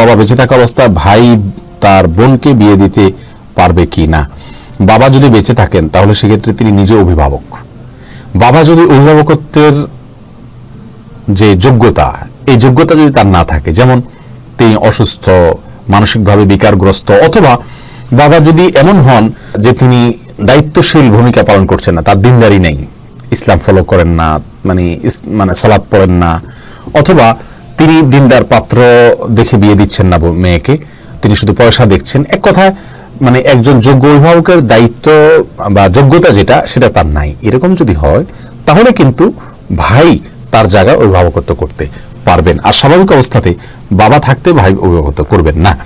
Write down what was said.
বাবা বেঁচে থাকা অবস্থায় ভাই তার বোনকে বিয়ে দিতে পারবে কি না? বাবা যদি বেঁচে থাকেন, তাহলে সেক্ষেত্রে তিনি নিজে অভিভাবক। বাবা যদি অভিভাবকত্বের যে যোগ্যতা, এই যোগ্যতা যদি তার না থাকে, যেমন তিনি অসুস্থ, মানসিকভাবে বিকারগ্রস্ত, অথবা বাবা যদি এমন হন যে তিনি দায়িত্বশীল ভূমিকা পালন করছেন না, তার দিনদারি নেই, ইসলাম ফলো করেন না মানে মানে সালাদ পড়েন না, অথবা তিনি দিনদার পাত্র দেখে বিয়ে দিচ্ছেন না মেয়েকে। তিনি শুধু পয়সা দেখছেন। এক কথায় মানে একজন যোগ্য অভিভাবকের দায়িত্ব বা যোগ্যতা যেটা, সেটা তার নাই। এরকম যদি হয়, তাহলে কিন্তু ভাই তার জায়গায় অভিভাবকত্ব করতে পারবেন। আর স্বাভাবিক অবস্থাতে বাবা থাকতে ভাই অভিভাবকত্ব করবেন না।